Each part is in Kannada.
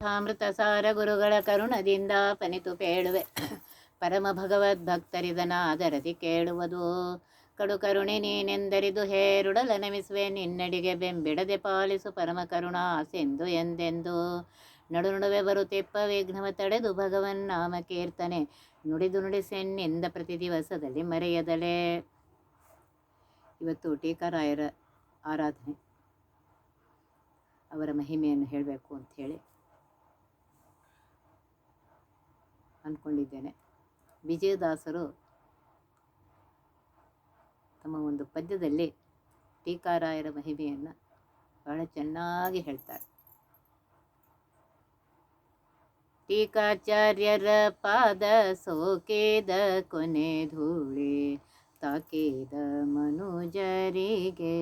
ಅಮೃತ ಸಾರ ಗುರುಗಳ ಕರುಣದಿಂದ ಪನಿತು ಪೇಳುವೆ. ಪರಮ ಭಗವದ್ ಭಕ್ತರಿದನ ಅದರದಿ ಕೇಳುವುದು. ಕಡು ಕರುಣೆ ನೀನೆಂದರಿದು ಹೇರುಡಲ ನಮಿಸುವೆ. ನಿನ್ನಡಿಗೆ ಬೆಂಬಿಡದೆ ಪಾಲಿಸು ಪರಮ ಕರುಣಾ ಸಿಂಧು ಎಂದೆಂದು. ನಡು ನಡುವೆ ಬರುತ್ತಿಪ್ಪ ವಿಘ್ನವ ತಡೆದು ಭಗವನ್ ನಾಮ ಕೀರ್ತನೆ. ನುಡಿದು ನುಡಿಸೆನ್ನಿಂದ ಪ್ರತಿ ದಿವಸದಲ್ಲಿ ಮರೆಯದಲೇ. ಇವತ್ತು ಟೀಕಾರಾಯರ ಆರಾಧನೆ. ಅವರ ಮಹಿಮೆಯನ್ನು ಹೇಳಬೇಕು ಅಂತ ಹೇಳಿ ಅಂದ್ಕೊಂಡಿದ್ದೇನೆ. ವಿಜಯದಾಸರು ತಮ್ಮ ಒಂದು ಪದ್ಯದಲ್ಲಿ ಟೀಕಾರಾಯರ ಮಹಿಮೆಯನ್ನು ಬಹಳ ಚೆನ್ನಾಗಿ ಹೇಳ್ತಾರೆ. ಟೀಕಾಚಾರ್ಯರ ಪಾದ ಸೋಕೇದ ಕೊನೆ ಧೂಳಿ, ತಾಕೇದ ಮನುಜರಿಗೆ.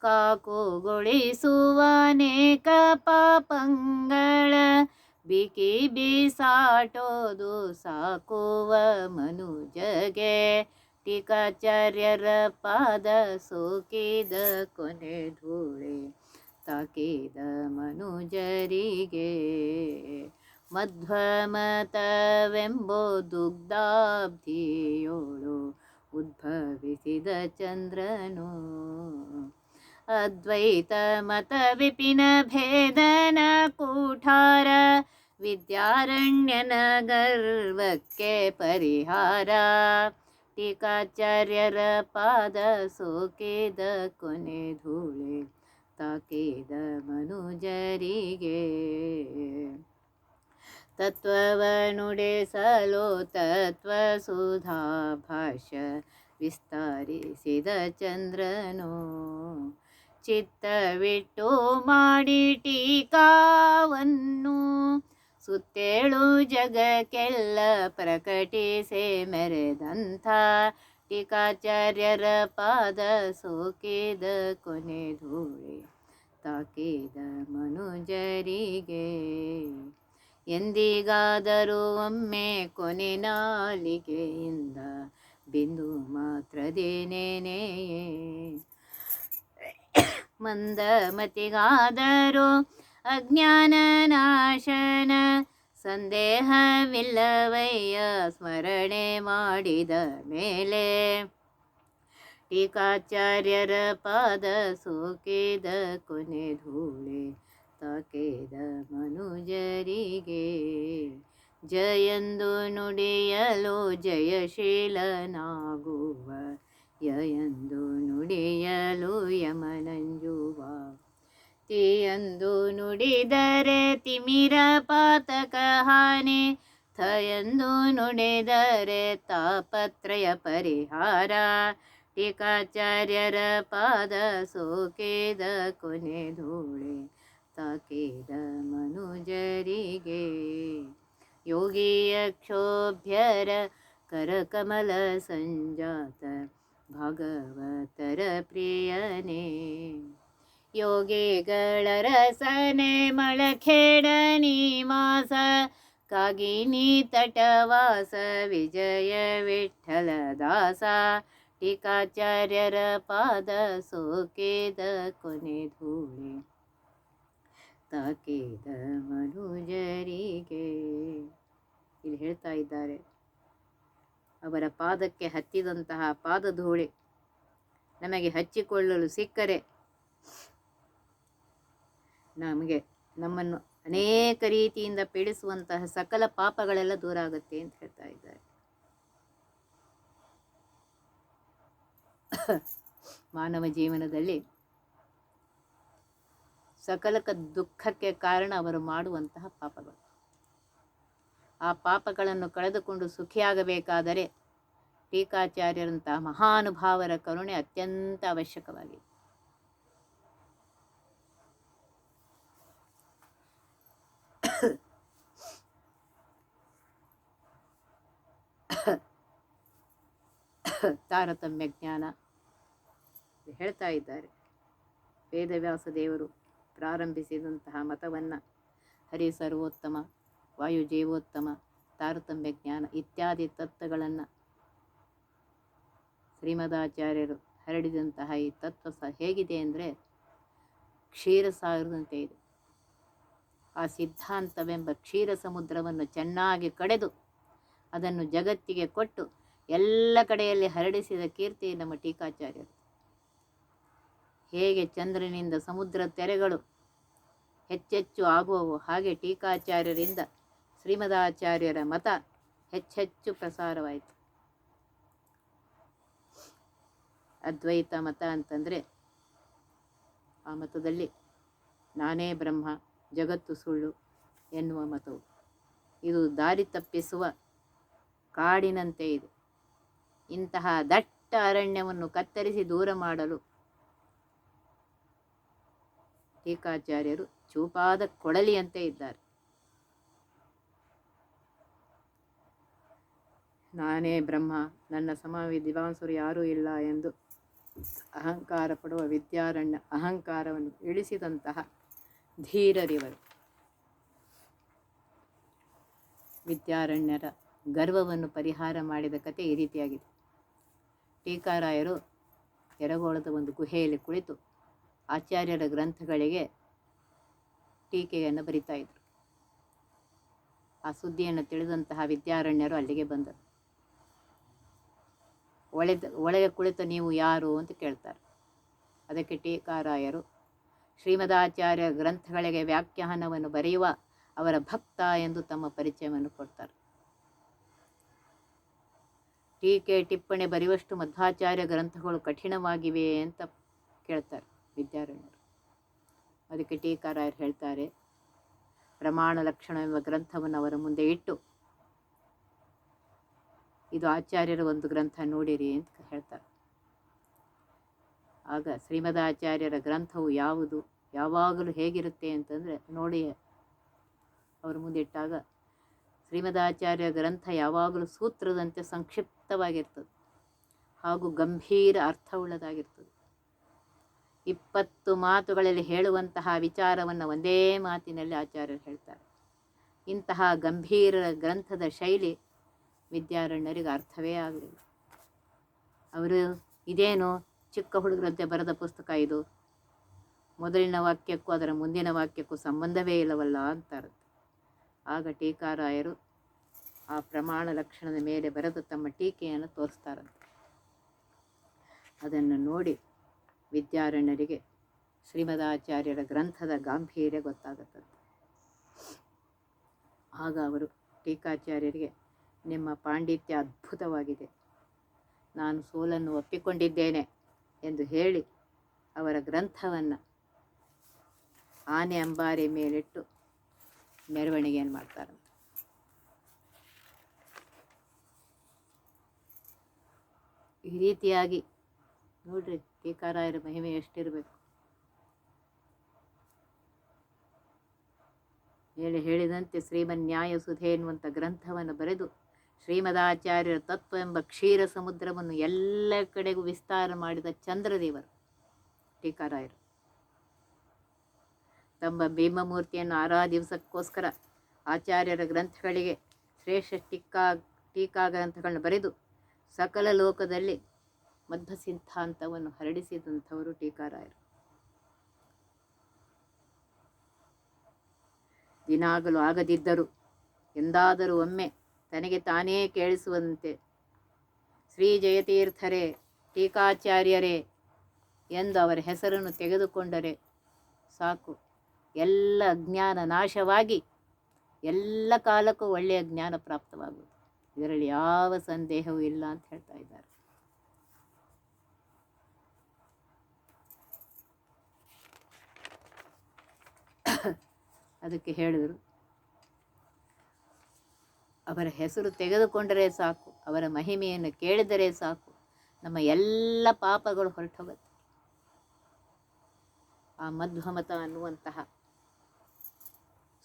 ಕಾಕುಗೊಳಿಸುವ ಅನೇಕ ಪಾಪಂಗಳ ಬಿಕಿ ಬಿಸಾಟೋದು ಸಾಕುವ ಮನುಜಗೆ. ಟೀಕಾಚಾರ್ಯರ ಪಾದ ಸೋಕಿದ ಕೊನೆ ಧೂಳೆ ತಾಕಿದ ಮನುಜರಿಗೆ. ಮಧ್ವಮತವೆಂಬೋ ದುಗ್ಧಾಬ್ಧಿಯೋಳು ಉದ್ಭವಿಸಿದ ಚಂದ್ರನು. ಅದ್ವೈತ ಮತ ವಿಪಿನ ಭೇದನ ಕೂಠಾರ ವಿದ್ಯಾರಣ್ಯನ ಗರ್ವಕ್ಕೆ ಪರಿಹಾರ. ಟೀಕಾಚಾರ್ಯರ ಪಾದ ಸೋಕಿದ ಕೊನೆ ಧೂಳೆ ತಾಕಿದ ಮನುಜರಿಗೆ. ತತ್ವವನುಡೆ ಸಲೋ ತತ್ವ ಸುಧಾ ಭಾಷ ವಿಸ್ತರಿಸಿದ ಚಂದ್ರನು. ಚಿತ್ತವಿಟ್ಟು ಮಾಡಿ ಟೀಕಾವನ್ನು ಸುತ್ತೇಳು ಜಗಕ್ಕೆಲ್ಲ ಪ್ರಕಟಿಸಿ ಮೆರೆದಂಥ ಟೀಕಾಚಾರ್ಯರ ಪಾದ ಸೋಕಿದ ಕೊನೆ ಧೂಳಿ ತಾಕಿದ ಮನುಜರಿಗೆ. ಎಂದಿಗಾದರೂ ಒಮ್ಮೆ ಕೊನೆ ನಾಲಿಗೆಯಿಂದ ಬಿಂದು ಮಾತ್ರದೇನೇನೆಯೇ ಮಂದಮತಿಗಾದರೂ ಅಜ್ಞಾನ ನಾಶನ ಸಂದೇಹವಿಲ್ಲವಯ್ಯ, ಸ್ಮರಣೆ ಮಾಡಿದ ಮೇಲೆ ಟೀಕಾಚಾರ್ಯರ ಪಾದ ಸೋಕಿದ ಕೊನೆ ಧೂಳೆ ತಾಕಿದ ಮನುಜರಿಗೆ. ಜಯಂದು ನುಡಿಯಲು ಜಯಶೀಲನಾಗುವ ಜಯಂದು ನುಡಿಯಲು ಯಮನಂಜುವ. ತಿಯಂದು ನುಡಿದರೆ ತಿಮಿರ ಪಾತಕ ಹಾನಿ ಥಯಂದು ನುಡಿದರೆ ತಾಪತ್ರಯ ಪರಿಹಾರ ಟೀಕಾಚಾರ್ಯರ ಪಾದ ಸೋಕಿದ ಕೊನೆ ಧೂಳೆ ತಾಕಿದ ಮನುಜರಿಗೆ ಯೋಗಿಯ ಕ್ಷೋಭ್ಯರ ಕರಕಮಲ ಸಂಜಾತ ಭಾಗವತರ ಪ್ರಿಯನೇ ಯೋಗಿಗಳ ರಸನೆ ಮಳಖೇಡ ನೀಮಾಸ ಕಾಗಿನಿ ತಟವಾಸ ವಿಜಯ ವಿಠಲ ದಾಸ ಟೀಕಾಚಾರ್ಯರ ಪಾದ ಸೋಕಿದ ಕೊನೆ ಧೂಳೆ. ತಾಕೇದ ಮನುಜರಿಗೆ. ಇಲ್ಲಿ ಹೇಳ್ತಾ ಇದ್ದಾರೆ. ಅವರ ಪಾದಕ್ಕೆ ಹತ್ತಿದಂತಹ ಪಾದಧೂಳೆ ನಮಗೆ ಹಚ್ಚಿಕೊಳ್ಳಲು ಸಿಕ್ಕರೆ ನಮಗೆ ನಮ್ಮನ್ನು ಅನೇಕ ರೀತಿಯಿಂದ ಪೀಡಿಸುವಂತಹ ಸಕಲ ಪಾಪಗಳೆಲ್ಲ ದೂರ ಆಗುತ್ತೆ ಅಂತ ಹೇಳ್ತಾ ಇದ್ದಾರೆ. ಮಾನವ ಜೀವನದಲ್ಲಿ ಸಕಲಕ ದುಃಖಕ್ಕೆ ಕಾರಣ ಅವರು ಮಾಡುವಂತಹ ಪಾಪಗಳು. ಆ ಪಾಪಗಳನ್ನು ಕಳೆದುಕೊಂಡು ಸುಖಿಯಾಗಬೇಕಾದರೆ ಟೀಕಾಚಾರ್ಯರಂತಹ ಮಹಾನುಭಾವರ ಕರುಣೆ ಅತ್ಯಂತ ಅವಶ್ಯಕವಾಗಿದೆ. ತಾರತಮ್ಯ ಜ್ಞಾನ ಹೇಳ್ತಾ ಇದ್ದಾರೆ. ವೇದವ್ಯಾಸ ದೇವರು ಪ್ರಾರಂಭಿಸಿದಂತಹ ಮತವನ್ನು ಹರಿ ಸರ್ವೋತ್ತಮ ವಾಯು ಜೀವೋತ್ತಮ ತಾರತಮ್ಯ ಜ್ಞಾನ ಇತ್ಯಾದಿ ತತ್ವಗಳನ್ನು ಶ್ರೀಮದಾಚಾರ್ಯರು ಹರಡಿದಂತಹ ಈ ತತ್ವ ಸಹ ಹೇಗಿದೆ ಅಂದರೆ ಕ್ಷೀರ ಸಾಗರದಂತೆ ಇದೆ. ಆ ಸಿದ್ಧಾಂತವೆಂಬ ಕ್ಷೀರ ಸಮುದ್ರವನ್ನು ಚೆನ್ನಾಗಿ ಕಡೆದು ಅದನ್ನು ಜಗತ್ತಿಗೆ ಕೊಟ್ಟು ಎಲ್ಲ ಕಡೆಯಲ್ಲಿ ಹರಡಿಸಿದ ಕೀರ್ತಿ ನಮ್ಮ ಟೀಕಾಚಾರ್ಯರು. ಹೇಗೆ ಚಂದ್ರನಿಂದ ಸಮುದ್ರ ತೆರೆಗಳು ಹೆಚ್ಚೆಚ್ಚು ಆಗುವವು ಹಾಗೆ ಟೀಕಾಚಾರ್ಯರಿಂದ ಶ್ರೀಮದಾಚಾರ್ಯರ ಮತ ಹೆಚ್ಚೆಚ್ಚು ಪ್ರಸಾರವಾಯಿತು. ಅದ್ವೈತ ಮತ ಅಂತಂದರೆ ಆ ಮತದಲ್ಲಿ ನಾನೇ ಬ್ರಹ್ಮ, ಜಗತ್ತು ಸುಳ್ಳು ಎನ್ನುವ ಮತವು. ಇದು ದಾರಿ ತಪ್ಪಿಸುವ ಕಾಡಿನಂತೆ ಇದೆ. ಇಂತಹ ದಟ್ಟ ಅರಣ್ಯವನ್ನು ಕತ್ತರಿಸಿ ದೂರ ಮಾಡಲು ಟೀಕಾಚಾರ್ಯರು ಚೂಪಾದ ಕೊಡಲಿಯಂತೆ ಇದ್ದಾರೆ. ನಾನೇ ಬ್ರಹ್ಮ, ನನ್ನ ಸಮಾವಿ ದಿವಾಂಸರು ಯಾರೂ ಇಲ್ಲ ಎಂದು ಅಹಂಕಾರ ಪಡುವ ವಿದ್ಯಾರಣ್ಯ ಅಹಂಕಾರವನ್ನು ಇಳಿಸಿದಂತಹ ಧೀರರಿವರು. ವಿದ್ಯಾರಣ್ಯರ ಗರ್ವವನ್ನು ಪರಿಹಾರ ಮಾಡಿದ ಕತೆ ಈ ರೀತಿಯಾಗಿದೆ. ಟೀಕಾರಾಯರು ಎರಗೋಳದ ಒಂದು ಗುಹೆಯಲ್ಲಿ ಕುಳಿತು ಆಚಾರ್ಯರ ಗ್ರಂಥಗಳಿಗೆ ಟೀಕೆಯನ್ನು ಬರಿತಾ ಇದ್ರು. ಆ ಸುದ್ದಿಯನ್ನು ತಿಳಿದಂತಹ ವಿದ್ಯಾರಣ್ಯರು ಅಲ್ಲಿಗೆ ಬಂದರು. ಒಳೆದ, ಒಳಗೆ ಕುಳಿತ ನೀವು ಯಾರು ಅಂತ ಕೇಳ್ತಾರೆ. ಅದಕ್ಕೆ ಟೀಕಾರಾಯರು ಶ್ರೀಮದಾಚಾರ್ಯ ಗ್ರಂಥಗಳಿಗೆ ವ್ಯಾಖ್ಯಾನವನ್ನು ಬರೆಯುವ ಅವರ ಭಕ್ತ ಎಂದು ತಮ್ಮ ಪರಿಚಯವನ್ನು ಕೊಡ್ತಾರೆ. ಟೀಕೆ, ಟಿಪ್ಪಣಿ ಬರೆಯುವಷ್ಟು ಮಧ್ವಾಚಾರ್ಯ ಗ್ರಂಥಗಳು ಕಠಿಣವಾಗಿವೆ ಅಂತ ಕೇಳ್ತಾರೆ ವಿದ್ಯಾರಣ್ಯರು. ಅದಕ್ಕೆ ಟೀಕಾರಾಯರು ಹೇಳ್ತಾರೆ, ಪ್ರಮಾಣ ಲಕ್ಷಣ ಎಂಬ ಗ್ರಂಥವನ್ನು ಅವರ ಮುಂದೆ ಇಟ್ಟು, ಇದು ಆಚಾರ್ಯರ ಒಂದು ಗ್ರಂಥ ನೋಡಿರಿ ಅಂತ ಹೇಳ್ತಾರೆ. ಆಗ ಶ್ರೀಮದಾಚಾರ್ಯರ ಗ್ರಂಥವು ಯಾವುದು, ಯಾವಾಗಲೂ ಹೇಗಿರುತ್ತೆ ಅಂತಂದರೆ ನೋಡಿ ಅವರ ಮುಂದೆ ಇಟ್ಟಾಗ ಶ್ರೀಮದಾಚಾರ್ಯ ಗ್ರಂಥ ಯಾವಾಗಲೂ ಸೂತ್ರದಂತೆ ಸಂಕ್ಷಿಪ್ತವಾಗಿರ್ತದೆ ಹಾಗೂ ಗಂಭೀರ ಅರ್ಥವುಳ್ಳದಾಗಿರ್ತದೆ ಇಪ್ಪತ್ತು ಮಾತುಗಳಲ್ಲಿ ಹೇಳುವಂತಹ ವಿಚಾರವನ್ನು ಒಂದೇ ಮಾತಿನಲ್ಲಿ ಆಚಾರ್ಯರು ಹೇಳ್ತಾರೆ. ಇಂತಹ ಗಂಭೀರ ಗ್ರಂಥದ ಶೈಲಿ ವಿದ್ಯಾರಣ್ಯರಿಗೆ ಅರ್ಥವೇ ಆಗಲಿಲ್ಲ. ಅವರು, ಇದೇನು ಚಿಕ್ಕ ಹುಡುಗರಂತೆ ಬರೆದ ಪುಸ್ತಕ ಇದು? ಮೊದಲಿನ ವಾಕ್ಯಕ್ಕೂ ಅದರ ಮುಂದಿನ ವಾಕ್ಯಕ್ಕೂ ಸಂಬಂಧವೇ ಇಲ್ಲವಲ್ಲ ಅಂತಾರೆ ಆಗ ಟೀಕಾರಾಯರು ಆ ಪ್ರಮಾಣ ಲಕ್ಷಣದ ಮೇಲೆ ಬರೆದು ತಮ್ಮ ಟೀಕೆಯನ್ನು ತೋರಿಸ್ತಾರಂತೆ. ಅದನ್ನು ನೋಡಿ ವಿದ್ಯಾರಣ್ಯರಿಗೆ ಶ್ರೀಮದಾಚಾರ್ಯರ ಗ್ರಂಥದ ಗಾಂಭೀರ್ಯ ಗೊತ್ತಾಗುತ್ತದೆ ಆಗ ಅವರು ಟೀಕಾಚಾರ್ಯರಿಗೆ, ನಿಮ್ಮ ಪಾಂಡಿತ್ಯ ಅದ್ಭುತವಾಗಿದೆ. ನಾನು ಸೋಲನ್ನು ಒಪ್ಪಿಕೊಂಡಿದ್ದೇನೆ ಎಂದು ಹೇಳಿ ಅವರ ಗ್ರಂಥವನ್ನು ಆನೆ ಅಂಬಾರಿ ಮೇಲಿಟ್ಟು ಮೆರವಣಿಗೆಯನ್ನು ಮಾಡ್ತಾರಂತೆ. ಈ ರೀತಿಯಾಗಿ ನೋಡ್ರಿ ಟೀಕಾರಾಯರ ಮಹಿಮೆ ಎಷ್ಟಿರಬೇಕು. ಹೇಳಿ ಹೇಳಿದಂತೆ ಶ್ರೀಮನ್ಯಾಯ ಸುಧೆ ಎನ್ನುವಂಥ ಗ್ರಂಥವನ್ನು ಬರೆದು ಶ್ರೀಮದಾಚಾರ್ಯರ ತತ್ವ ಎಂಬ ಕ್ಷೀರ ಸಮುದ್ರವನ್ನು ಎಲ್ಲ ಕಡೆಗೂ ವಿಸ್ತಾರ ಮಾಡಿದ ಚಂದ್ರದೇವರು ಟೀಕಾರಾಯರು. ತಮ್ಮ ಭೀಮಮೂರ್ತಿಯನ್ನು ಆರಾಧಿಸಕ್ಕೋಸ್ಕರ ಆಚಾರ್ಯರ ಗ್ರಂಥಗಳಿಗೆ ಶ್ರೇಷ್ಠ ಟೀಕಾ ಟೀಕಾ ಗ್ರಂಥಗಳನ್ನು ಬರೆದು ಸಕಲ ಲೋಕದಲ್ಲಿ ಮಧ್ವ ಸಿದ್ಧಾಂತವನ್ನು ಹರಡಿಸಿದಂಥವರು ಟೀಕಾರಾಯರು. ದಿನಾಗಲೂ ಆಗದಿದ್ದರು ಎಂದಾದರೂ ಒಮ್ಮೆ ತನಗೆ ತಾನೇ ಕೇಳಿಸುವಂತೆ, ಶ್ರೀ ಜಯತೀರ್ಥರೇ, ಟೀಕಾಚಾರ್ಯರೇ ಎಂದು ಅವರ ಹೆಸರನ್ನು ತೆಗೆದುಕೊಂಡರೆ ಸಾಕು. ಎಲ್ಲ ಜ್ಞಾನ ನಾಶವಾಗಿ ಎಲ್ಲ ಕಾಲಕ್ಕೂ ಒಳ್ಳೆಯ ಜ್ಞಾನ ಪ್ರಾಪ್ತವಾಗುವುದು. ಇದರಲ್ಲಿ ಯಾವ ಸಂದೇಹವೂ ಇಲ್ಲ ಅಂತ ಹೇಳ್ತಾ ಇದ್ದಾರೆ. ಅದಕ್ಕೆ ಹೇಳಿದರು, ಅವರ ಹೆಸರು ತೆಗೆದುಕೊಂಡರೆ ಸಾಕು, ಅವರ ಮಹಿಮೆಯನ್ನು ಕೇಳಿದರೆ ಸಾಕು, ನಮ್ಮ ಎಲ್ಲ ಪಾಪಗಳು ಹೊರಟೋಗುತ್ತೆ. ಆ ಮಧ್ವಮತ ಅನ್ನುವಂತಹ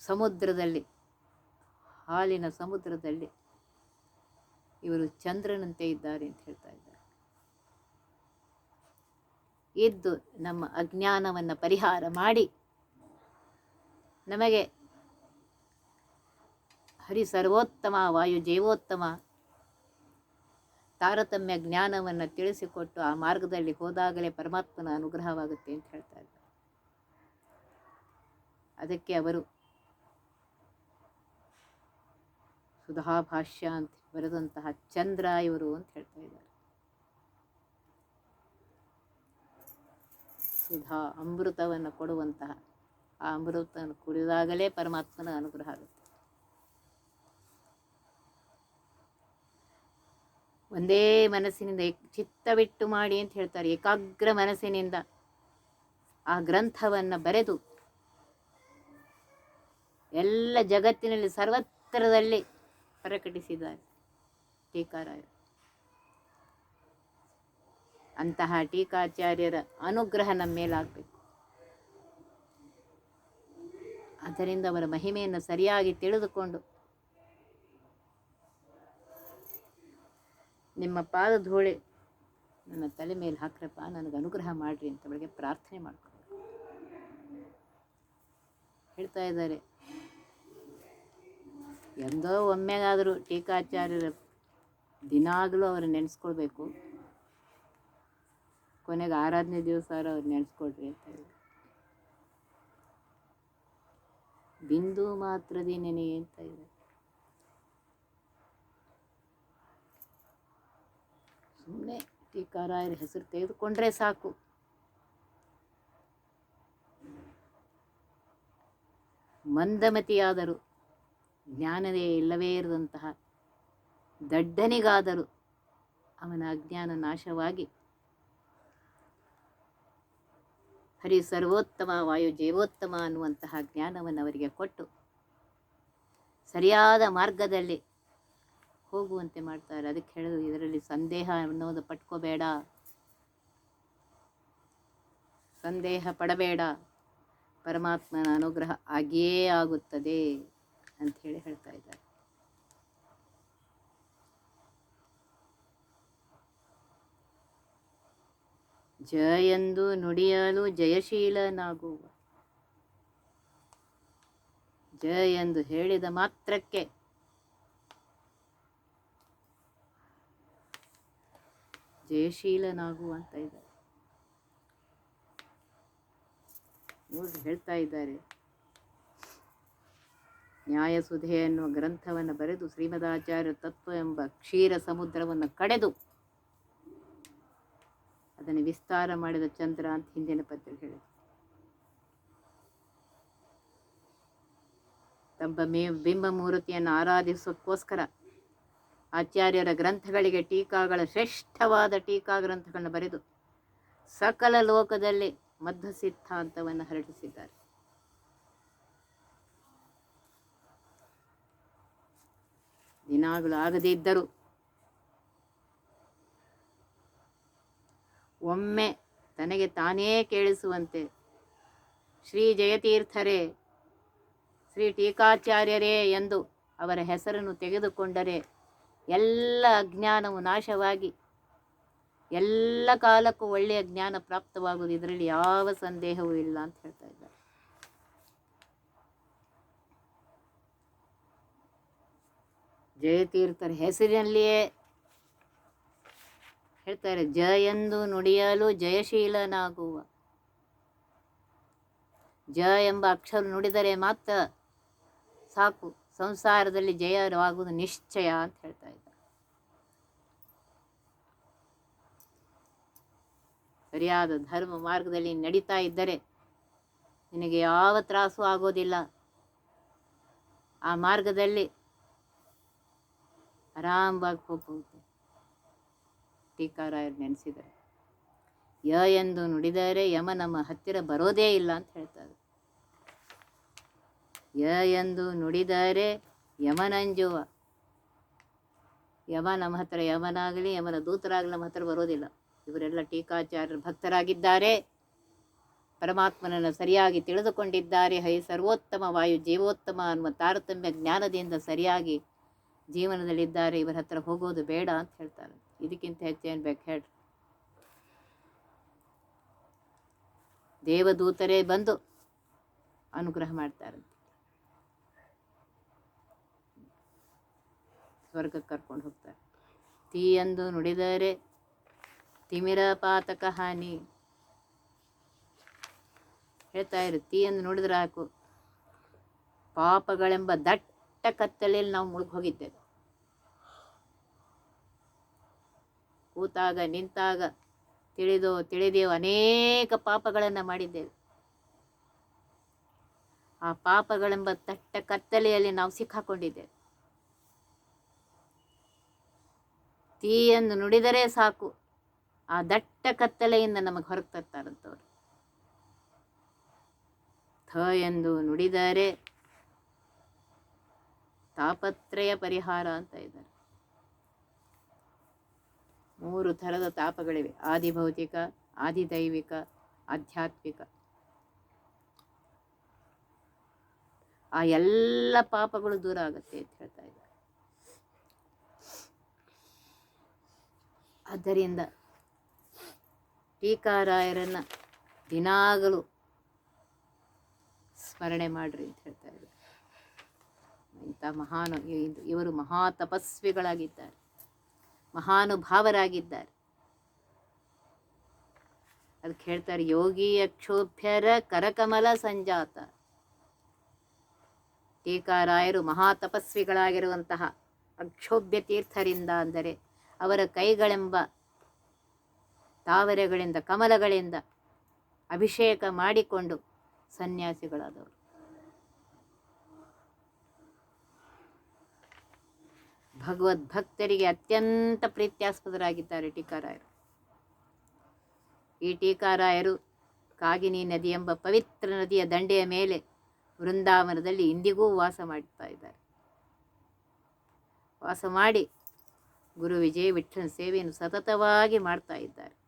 ಸಮುದ್ರದಲ್ಲಿ, ಹಾಲಿನ ಸಮುದ್ರದಲ್ಲಿ ಇವರು ಚಂದ್ರನಂತೆ ಇದ್ದಾರೆ ಅಂತ ಹೇಳ್ತಾ ಇದ್ದಾರೆ. ಎದ್ದು ನಮ್ಮ ಅಜ್ಞಾನವನ್ನು ಪರಿಹಾರ ಮಾಡಿ ನಮಗೆ ಹರಿ ಸರ್ವೋತ್ತಮ, ವಾಯು ಜೀವೋತ್ತಮ, ತಾರತಮ್ಯ ಜ್ಞಾನವನ್ನು ತಿಳಿಸಿಕೊಟ್ಟು ಆ ಮಾರ್ಗದಲ್ಲಿ ಹೋದಾಗಲೇ ಪರಮಾತ್ಮನ ಅನುಗ್ರಹವಾಗುತ್ತೆ ಅಂತ ಹೇಳ್ತಾ ಇದ್ದಾರೆ. ಅದಕ್ಕೆ ಅವರು ಸುಧಾಭಾಷ್ಯ ಅಂತ ಬರೆದಂತಹ ಚಂದ್ರ ಇವರು ಅಂತ ಹೇಳ್ತಾ ಇದ್ದಾರೆ. ಸುಧಾ ಅಮೃತವನ್ನು ಕೊಡುವಂತಹ, ಆ ಅಮೃತವನ್ನು ಕುಡಿದಾಗಲೇ ಪರಮಾತ್ಮನ ಅನುಗ್ರಹ ಆಗುತ್ತೆ. ಒಂದೇ ಮನಸ್ಸಿನಿಂದ ಚಿತ್ತ ಚಿತ್ತವಿಟ್ಟು ಮಾಡಿ ಅಂತ ಹೇಳ್ತಾರೆ. ಏಕಾಗ್ರ ಮನಸ್ಸಿನಿಂದ ಆ ಗ್ರಂಥವನ್ನು ಬರೆದು ಎಲ್ಲ ಜಗತ್ತಿನಲ್ಲಿ ಸರ್ವತ್ರದಲ್ಲಿ ಪ್ರಕಟಿಸಿದ್ದಾರೆ. ಟೀಕಾರಾಯರು ಅಂತಹ ಟೀಕಾಚಾರ್ಯರ ಅನುಗ್ರಹ ನಮ್ಮ ಮೇಲಾಗಬೇಕು. ಅದರಿಂದ ಅವರ ಮಹಿಮೆಯನ್ನು ಸರಿಯಾಗಿ ತಿಳಿದುಕೊಂಡು ನಿಮ್ಮ ಪಾದ ಧೂಳೆ ನನ್ನ ತಲೆ ಮೇಲೆ ಹಾಕ್ರಪ್ಪ, ನನಗೆ ಅನುಗ್ರಹ ಮಾಡಿರಿ ಅಂತ ಬೆಳಗ್ಗೆ ಪ್ರಾರ್ಥನೆ ಮಾಡ್ಕೊಂಡು. ಹೇಳ್ತಾ ಇದ್ದಾರೆ. ಎಂದೋ ಒಮ್ಮೆಗಾದರೂ ಟೀಕಾಚಾರ್ಯರ ದಿನಾಗಲೂ ಅವ್ರು ನೆನೆಸ್ಕೊಳ್ಬೇಕು. ಕೊನೆಗೆ ಆರಾಧನೆ ದಿವಸ ಅವ್ರು ನೆನೆಸ್ಕೊಳ್ರಿ ಅಂತ ಹೇಳಿ. ಬಿಂದು ಮಾತ್ರದಿ ನೆನೆ ಅಂತ ಇದೆ ಸುಮ್ಮನೆ ಟೀಕಾರಾಯರ ಹೆಸರು ತೆಗೆದುಕೊಂಡ್ರೆ ಸಾಕು. ಮಂದಮತಿಯಾದರೂ ಜ್ಞಾನದೇ ಇಲ್ಲವೇ ಇರದಂತಹ ದಡ್ಡನಿಗಾದರೂ ಅವನ ಅಜ್ಞಾನ ನಾಶವಾಗಿ. ಹರಿ ಸರ್ವೋತ್ತಮ ವಾಯು ಜೀವೋತ್ತಮ ಅನ್ನುವಂತಹ ಜ್ಞಾನವನ್ನು ಅವರಿಗೆ ಕೊಟ್ಟು ಸರಿಯಾದ ಮಾರ್ಗದಲ್ಲಿ ಹೋಗುವಂತೆ ಮಾಡ್ತಾರೆ. ಅದಕ್ಕೆ ಹೇಳೋದು, ಇದರಲ್ಲಿ ಸಂದೇಹ ಅನ್ನೋದು ಪಟ್ಕೋಬೇಡ. ಸಂದೇಹ ಪಡಬೇಡ. ಪರಮಾತ್ಮನ ಅನುಗ್ರಹ ಆಗಿಯೇ ಆಗುತ್ತದೆ ಅಂತ ಹೇಳಿ ಹೇಳ್ತಾ ಇದ್ದಾರೆ. ಜಯಂದು ನುಡಿಯಲು ಜಯಶೀಲನಾಗುವ. ಜಯ ಎಂದು ಹೇಳಿದ ಮಾತ್ರಕ್ಕೆ ಜಯಶೀಲನಾಗು ಅಂತ ಇದ್ದಾರೆ. ನೋಡಿ ಹೇಳ್ತಾ ಇದ್ದಾರೆ. ನ್ಯಾಯಸುಧೆ ಎನ್ನುವ ಗ್ರಂಥವನ್ನು ಬರೆದು ಶ್ರೀಮದಾಚಾರ್ಯ ತತ್ವ ಎಂಬ ಕ್ಷೀರ ಸಮುದ್ರವನ್ನು ಕಡೆದು ಅದನ್ನು ವಿಸ್ತಾರ ಮಾಡಿದ ಚಂದ್ರ ಅಂತ ಹಿಂದಿನ ಪದ್ಯ ಹೇಳಿದೆ ತಮ್ಮ ಮೇ ಬಿಂಬ ಮೂರ್ತಿಯನ್ನು ಆರಾಧಿಸೋಕ್ಕೋಸ್ಕರ ಆಚಾರ್ಯರ ಗ್ರಂಥಗಳಿಗೆ ಟೀಕಾಗಳ ಶ್ರೇಷ್ಠವಾದ ಟೀಕಾ ಗ್ರಂಥಗಳನ್ನು ಬರೆದು ಸಕಲ ಲೋಕದಲ್ಲಿ ಮಧ್ವ ಸಿದ್ಧಾಂತವನ್ನು ಹರಡಿಸಿದ್ದಾರೆ. ದಿನಗಳು ಆಗದೇ ಇದ್ದರೂ ಒಮ್ಮೆ ತನಗೆ ತಾನೇ ಕೇಳಿಸುವಂತೆ. ಶ್ರೀ ಜಯತೀರ್ಥರೇ, ಶ್ರೀ ಟೀಕಾಚಾರ್ಯರೇ ಎಂದು ಅವರ ಹೆಸರನ್ನು ತೆಗೆದುಕೊಂಡರೆ ಎಲ್ಲ ಅಜ್ಞಾನವು ನಾಶವಾಗಿ, ಎಲ್ಲ ಕಾಲಕ್ಕೂ ಒಳ್ಳೆಯ ಜ್ಞಾನ ಪ್ರಾಪ್ತವಾಗುವುದು ಇದರಲ್ಲಿ ಯಾವ ಸಂದೇಹವೂ ಇಲ್ಲ ಅಂತ ಹೇಳ್ತಾ ಇದ್ದಾರೆ. ಜಯತೀರ್ಥರ ಹೆಸರಿನಲ್ಲಿಯೇ ಹೇಳ್ತಾರೆ ಜ ಎಂದು ನುಡಿಯಲು ಜಯಶೀಲನಾಗುವ. ಜ ಎಂಬ ಅಕ್ಷರ ನುಡಿದರೆ ಮಾತ್ರ ಸಾಕು, ಸಂಸಾರದಲ್ಲಿ ಜಯವಾಗುವುದು ನಿಶ್ಚಯ ಅಂತ ಹೇಳ್ತಾ ಇದ್ದಾರೆ. ಸರಿಯಾದ ಧರ್ಮ ಮಾರ್ಗದಲ್ಲಿ ನಡೀತಾ ಇದ್ದರೆ ನಿನಗೆ ಯಾವ ತ್ರಾಸು ಆಗೋದಿಲ್ಲ. ಆ ಮಾರ್ಗದಲ್ಲಿ ಆರಾಮವಾಗಿ ಹೋಗ್ಬೋದು ಟೀಕಾರಾಯರು ನೆನೆಸಿದ್ದಾರೆ. ಯ ಎಂದು ನುಡಿದರೆ ಯಮ ನಮ್ಮ ಹತ್ತಿರ ಬರೋದೇ ಇಲ್ಲ ಅಂತ ಹೇಳ್ತಾರೆ. ಯ ಎಂದು ನುಡಿದರೆ ಯಮನಂಜುವ. ಯಮ ನಮ್ಮ ಹತ್ರ ಯಮನಾಗಲಿ, ಯಮನ ದೂತರಾಗಲಿ ನಮ್ಮ ಹತ್ರ ಬರೋದಿಲ್ಲ. ಇವರೆಲ್ಲ ಟೀಕಾಚಾರ್ಯರು ಭಕ್ತರಾಗಿದ್ದಾರೆ. ಪರಮಾತ್ಮನನ್ನು ಸರಿಯಾಗಿ ತಿಳಿದುಕೊಂಡಿದ್ದಾರೆ. ಹೈ ಸರ್ವೋತ್ತಮ ವಾಯು ಜೀವೋತ್ತಮ ಅನ್ನುವ ತಾರತಮ್ಯ ಜ್ಞಾನದಿಂದ ಸರಿಯಾಗಿ ಜೀವನದಲ್ಲಿದ್ದಾರೆ. ಇವರ ಹತ್ರ ಹೋಗೋದು ಬೇಡ ಅಂತ ಹೇಳ್ತಾರೆ. ಇದಕ್ಕಿಂತ ಹೆಚ್ಚೇನು ಬೇಕು ಹೇಳ್ರಿ. ದೇವದೂತರೇ ಬಂದು ಅನುಗ್ರಹ ಮಾಡ್ತಾರಂತೆ. ಸ್ವರ್ಗಕ್ಕೆ ಕರ್ಕೊಂಡು ಹೋಗ್ತಾರೆ. ತೀ ಎಂದು ನುಡಿದರೆ ತಿಮಿರ ಪಾತಕ ಹಾನಿ. ಹೇಳ್ತಾ ಇರು, ತೀ ಎಂದು ನುಡಿದ್ರೆ ಹಾಕು. ಪಾಪಗಳೆಂಬ ದಟ್ಟ ಕತ್ತಲೆಯಲ್ಲಿ ನಾವು ಮುಳುಗಿ ಕೂತಾಗ, ನಿಂತಾಗ ತಿಳಿದು ತಿಳಿದೇವು ಅನೇಕ ಪಾಪಗಳನ್ನು ಮಾಡಿದ್ದೇವೆ. ಆ ಪಾಪಗಳೆಂಬ ತಟ್ಟ ಕತ್ತಲೆಯಲ್ಲಿ ನಾವು ಸಿಕ್ಕಾಕೊಂಡಿದ್ದೇವೆ. ತೀಯನ್ನು ನುಡಿದರೆ ಸಾಕು. ಆ ದಟ್ಟ ಕತ್ತಲೆಯಿಂದ ನಮಗೆ ಹೊರಗೆ ತರ್ತಾರಂತವ್ರು. ಥ ಎಂದು ನುಡಿದರೆ ತಾಪತ್ರಯ ಪರಿಹಾರ ಅಂತ ಇದ್ದಾರೆ. ಮೂರು ಥರದ ತಾಪಗಳಿವೆ. ಆದಿಭೌತಿಕ, ಆದಿದೈವಿಕ, ಆಧ್ಯಾತ್ಮಿಕ. ಆ ಎಲ್ಲ ಪಾಪಗಳು ದೂರ ಆಗುತ್ತೆ ಅಂತ ಹೇಳ್ತಾ ಇದ್ದಾರೆ. ಆದ್ದರಿಂದ ಟೀಕಾರಾಯರನ್ನ ದಿನಾಗಲು ಸ್ಮರಣೆ ಮಾಡ್ರಿ ಅಂತ ಹೇಳ್ತಾ ಇದ್ದಾರೆ. ಇಂಥ ಮಹಾನ್ ಇವರು ಮಹಾ ತಪಸ್ವಿಗಳಾಗಿದ್ದಾರೆ. ಮಹಾನುಭಾವರಾಗಿದ್ದಾರೆ. ಅದಕ್ಕೆ ಹೇಳ್ತಾರೆ, ಯೋಗಿ ಅಕ್ಷೋಭ್ಯರ ಕರಕಮಲ ಸಂಜಾತ. ಟೀಕಾರಾಯರು ಮಹಾ ತಪಸ್ವಿಗಳಾಗಿರುವಂತಹ ಅಕ್ಷೋಭ್ಯ ತೀರ್ಥರಿಂದ ಅಂದರೆ ಅವರ ಕೈಗಳೆಂಬ ತಾವರೆಗಳಿಂದ, ಕಮಲಗಳಿಂದ ಅಭಿಷೇಕ ಮಾಡಿಕೊಂಡು ಸನ್ಯಾಸಿಗಳಾದವರು. ಭಗವದ್ಭಕ್ತರಿಗೆ ಅತ್ಯಂತ ಪ್ರೀತ್ಯಾಸ್ಪದರಾಗಿದ್ದಾರೆ ಟೀಕಾರಾಯರು. ಈ ಟೀಕಾರಾಯರು ಕಾಗಿನಿ ನದಿ ಎಂಬ ಪವಿತ್ರ ನದಿಯ ದಂಡೆಯ ಮೇಲೆ ವೃಂದಾವನದಲ್ಲಿ ಇಂದಿಗೂ ವಾಸ ಮಾಡ್ತಾ ಇದ್ದಾರೆ. ವಾಸ ಮಾಡಿ ಗುರು ವಿಜಯ ವಿಠ್ಠಲ ಸೇವೆಯನ್ನು ಸತತವಾಗಿ ಮಾಡ್ತಾ ಇದ್ದಾರೆ.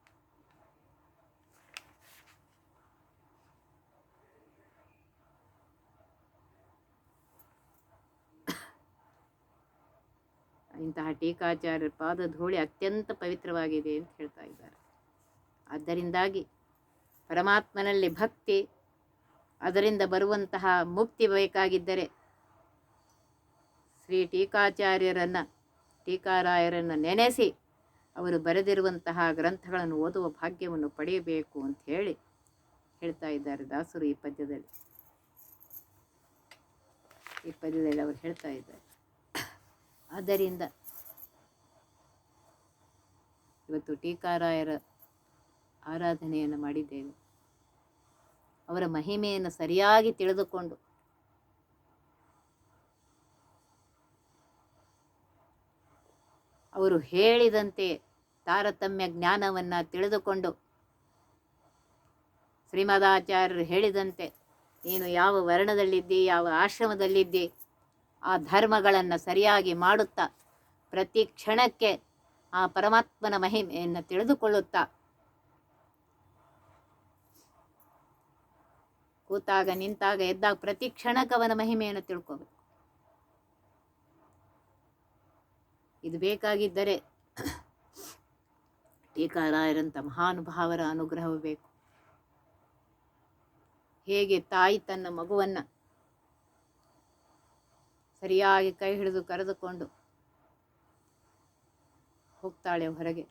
ಇಂತಹ ಟೀಕಾಚಾರ್ಯರ ಪಾದಧೂಳಿ ಅತ್ಯಂತ ಪವಿತ್ರವಾಗಿದೆ ಅಂತ ಹೇಳ್ತಾ ಇದ್ದಾರೆ. ಆದ್ದರಿಂದಾಗಿ ಪರಮಾತ್ಮನಲ್ಲಿ ಭಕ್ತಿ, ಅದರಿಂದ ಬರುವಂತಹ ಮುಕ್ತಿ ಬೇಕಾಗಿದ್ದರೆ ಶ್ರೀ ಟೀಕಾಚಾರ್ಯರನ್ನು, ಟೀಕಾರಾಯರನ್ನು ನೆನೆಸಿ ಅವರು ಬರೆದಿರುವಂತಹ ಗ್ರಂಥಗಳನ್ನು ಓದುವ ಭಾಗ್ಯವನ್ನು ಪಡೆಯಬೇಕು ಅಂತ ಹೇಳಿ ಹೇಳ್ತಾ ಇದ್ದಾರೆ ದಾಸರು ಈ ಪದ್ಯದಲ್ಲಿ. ಈ ಪದ್ಯದಲ್ಲಿ ಅವರು ಹೇಳ್ತಾ ಇದ್ದಾರೆ. ಆದ್ದರಿಂದ ಇವತ್ತು ಟೀಕಾರಾಯರ ಆರಾಧನೆಯನ್ನು ಮಾಡಿದ್ದೇವೆ. ಅವರ ಮಹಿಮೆಯನ್ನು ಸರಿಯಾಗಿ ತಿಳಿದುಕೊಂಡು ಅವರು ಹೇಳಿದಂತೆ ತಾರತಮ್ಯ ಜ್ಞಾನವನ್ನು ತಿಳಿದುಕೊಂಡು ಶ್ರೀಮದಾಚಾರ್ಯರು ಹೇಳಿದಂತೆ, ನೀನು ಯಾವ ವರ್ಣದಲ್ಲಿದ್ದಿ, ಯಾವ ಆಶ್ರಮದಲ್ಲಿದ್ದಿ ಆ ಧರ್ಮಗಳನ್ನು ಸರಿಯಾಗಿ ಮಾಡುತ್ತಾ ಪ್ರತಿ ಕ್ಷಣಕ್ಕೆ ಆ ಪರಮಾತ್ಮನ ಮಹಿಮೆಯನ್ನು ತಿಳಿದುಕೊಳ್ಳುತ್ತಾ. ಕೂತಾಗ ನಿಂತಾಗ ಎದ್ದಾಗ ಪ್ರತಿ ಕ್ಷಣಕ್ಕವನ ಮಹಿಮೆಯನ್ನು ತಿಳ್ಕೋಬೇಕು. ಇದು ಬೇಕಾಗಿದ್ದರೆ ಟೀಕಾರಾಯರಂಥ ಮಹಾನುಭಾವರ ಅನುಗ್ರಹ ಬೇಕು. ಹೇಗೆ ತಾಯಿ ತನ್ನ ಮಗುವನ್ನು ಸರಿಯಾಗಿ ಕೈ ಹಿಡಿದು ಕರೆದುಕೊಂಡು ಹೋಗ್ತಾಳೆ ಹೊರಗೆ.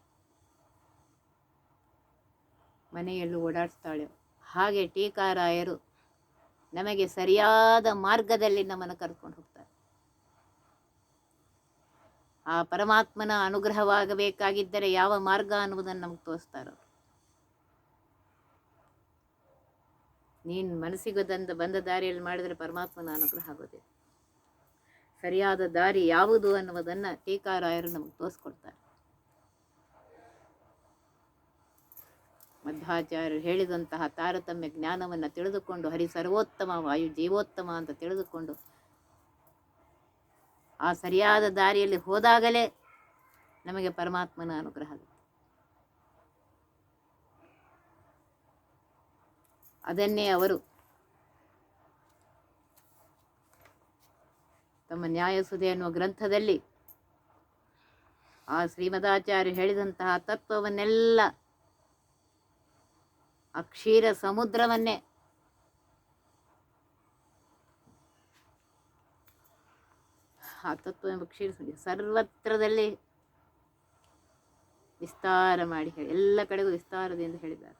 ಮನೆಯಲ್ಲೂ ಓಡಾಡ್ತಾಳೆ ಹಾಗೆ ಟೀಕಾರಾಯರು ನಮಗೆ ಸರಿಯಾದ ಮಾರ್ಗದಲ್ಲಿ ನಮ್ಮನ್ನು ಕರ್ಕೊಂಡು ಹೋಗ್ತಾರೆ. ಆ ಪರಮಾತ್ಮನ ಅನುಗ್ರಹವಾಗಬೇಕಾಗಿದ್ದರೆ ಯಾವ ಮಾರ್ಗ ಅನ್ನುವುದನ್ನು ನಮಗೆ ತೋರಿಸ್ತಾರೋ ನೀನ್ ಮನಸ್ಸಿಗೆ ಬಂದ ಬಂದ ದಾರಿಯಲ್ಲಿ ಮಾಡಿದರೆ ಪರಮಾತ್ಮನ ಅನುಗ್ರಹ ಆಗೋದಿಲ್ಲ. ಸರಿಯಾದ ದಾರಿ ಯಾವುದು ಅನ್ನುವುದನ್ನು ಟೀಕಾರಾಯರು ನಮಗೆ ತೋರಿಸ್ಕೊಡ್ತಾರೆ. ಮಧ್ವಾಚಾರ್ಯರು ಹೇಳಿದಂತಹ ತಾರತಮ್ಯ ಜ್ಞಾನವನ್ನು ತಿಳಿದುಕೊಂಡು ಹರಿ ಸರ್ವೋತ್ತಮ ವಾಯು ಜೀವೋತ್ತಮ ಅಂತ ತಿಳಿದುಕೊಂಡು ಆ ಸರಿಯಾದ ದಾರಿಯಲ್ಲಿ ಹೋದಾಗಲೇ ನಮಗೆ ಪರಮಾತ್ಮನ ಅನುಗ್ರಹ ಅದನ್ನೇ ಅವರು ತಮ್ಮ ನ್ಯಾಯಸುಧೆ ಅನ್ನುವ ಗ್ರಂಥದಲ್ಲಿ ಆ ಶ್ರೀಮದಾಚಾರ್ಯ ಹೇಳಿದಂತಹ ತತ್ವವನ್ನೆಲ್ಲ ಅಕ್ಷೀರ ಕ್ಷೀರ ಸಮುದ್ರವನ್ನೇ ಆ ತತ್ವ ಎಂಬ ಕ್ಷೀರ ಸರ್ವತ್ರದಲ್ಲಿ ವಿಸ್ತಾರ ಮಾಡಿ ಹೇಳಿ, ಎಲ್ಲ ಕಡೆಗೂ ವಿಸ್ತಾರದಿಂದ ಹೇಳಿದ್ದಾರೆ.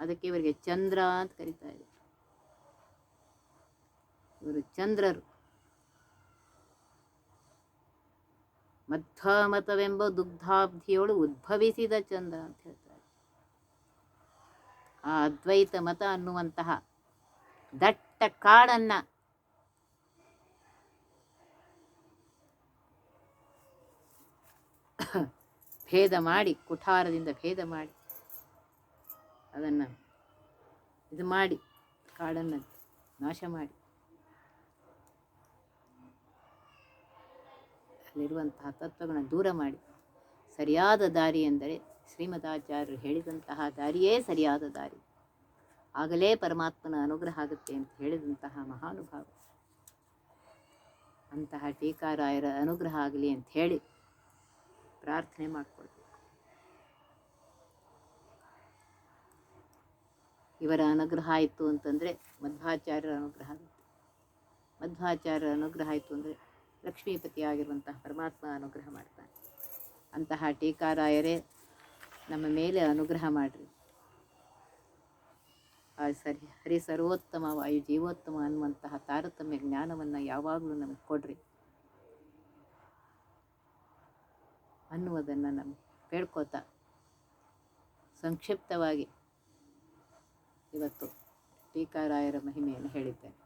ಅದಕ್ಕೆ ಇವರಿಗೆ ಚಂದ್ರ ಅಂತ ಕರೀತಾ ಇದೆ ಇವರು ಚಂದ್ರರು. ಮಧ್ವಮತವೆಂಬ ದುಗ್ಧಾಬ್ಧಿಯೋಳು ಉದ್ಭವಿಸಿದ ಚಂದ್ರ ಅಂತ ಹೇಳ್ತಾರೆ. ಆ ಅದ್ವೈತ ಮತ ಅನ್ನುವಂತಹ ದಟ್ಟ ಕಾಡನ್ನ ಭೇದ ಮಾಡಿ, ಕುಠಾರದಿಂದ ಭೇದ ಮಾಡಿ, ಅದನ್ನು ಇದು ಮಾಡಿ, ಕಾಡನ್ನು ನಾಶ ಮಾಡಿ. ಅಲ್ಲಿರುವಂತಹ ತತ್ವಗಳನ್ನು ದೂರ ಮಾಡಿ. ಸರಿಯಾದ ದಾರಿ ಎಂದರೆ ಶ್ರೀಮದಾಚಾರ್ಯರು ಹೇಳಿದಂತಹ ದಾರಿಯೇ ಸರಿಯಾದ ದಾರಿ. ಆಗಲೇ ಪರಮಾತ್ಮನ ಅನುಗ್ರಹ ಆಗುತ್ತೆ ಅಂತ ಹೇಳಿದಂತಹ ಮಹಾನುಭಾವ. ಅಂತಹ ಟೀಕಾರಾಯರ ಅನುಗ್ರಹ ಆಗಲಿ ಅಂತ ಹೇಳಿ ಪ್ರಾರ್ಥನೆ ಮಾಡಿಕೊಳ್ಬೇಕು. ಇವರ ಅನುಗ್ರಹ ಆಯಿತು ಅಂತಂದರೆ ಮಧ್ವಾಚಾರ್ಯರ ಅನುಗ್ರಹ ಆಗುತ್ತೆ. ಮಧ್ವಾಚಾರ್ಯರ ಅನುಗ್ರಹ ಆಯಿತು ಅಂದರೆ ಲಕ್ಷ್ಮೀಪತಿ ಆಗಿರುವಂತಹ ಪರಮಾತ್ಮ ಅನುಗ್ರಹ ಮಾಡ್ತಾನೆ. ಅಂತಹ ಟೀಕಾರಾಯರೇ, ನಮ್ಮ ಮೇಲೆ ಅನುಗ್ರಹ ಮಾಡಿರಿ. ಆ ಸರಿ, ಹರಿ ಸರ್ವೋತ್ತಮ ವಾಯು ಜೀವೋತ್ತಮ ಅನ್ನುವಂತಹ ತಾರತಮ್ಯ ಜ್ಞಾನವನ್ನು ಯಾವಾಗಲೂ ನಮಗೆ ಕೊಡ್ರಿ. ಅನ್ನುವುದನ್ನು ನಮಗೆ ಬೇಡ್ಕೋತಾ ಸಂಕ್ಷಿಪ್ತವಾಗಿ ಇವತ್ತು ಟೀಕಾರಾಯರ ಮಹಿಮೆಯನ್ನು ಹೇಳಿದ್ದೇನೆ.